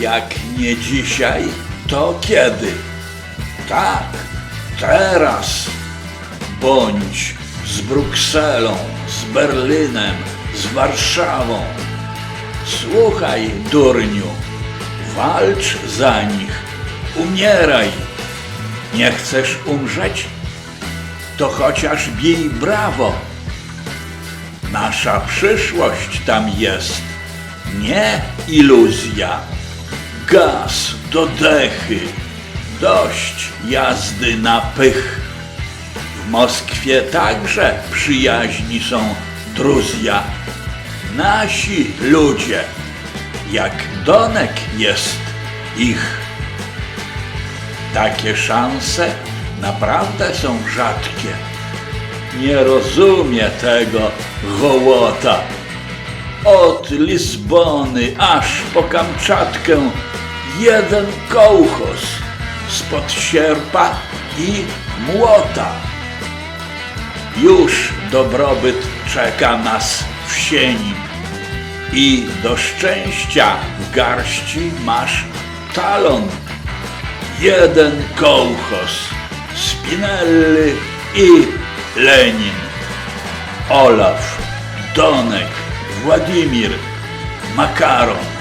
Jak nie dzisiaj, to kiedy? Tak, teraz. Bądź z Brukselą, z Berlinem, z Warszawą. Słuchaj, durniu, walcz za nich, umieraj. Nie chcesz umrzeć? To chociaż bij brawo. Nasza przyszłość tam jest, nie iluzja. Gaz do dechy, dość jazdy na pych. W Moskwie także przyjaźni są druzja. Nasi ludzie, jak Donek jest ich. Takie szanse naprawdę są rzadkie. Nie rozumie tego hołota. Od Lizbony aż po Kamczatkę jeden kołchos spod sierpa i młota. Już dobrobyt czeka nas w sieni i do szczęścia w garści masz talon. Jeden kołchos, Spinelli i Lenin, Olaf, Donek, Władimir, Makaron.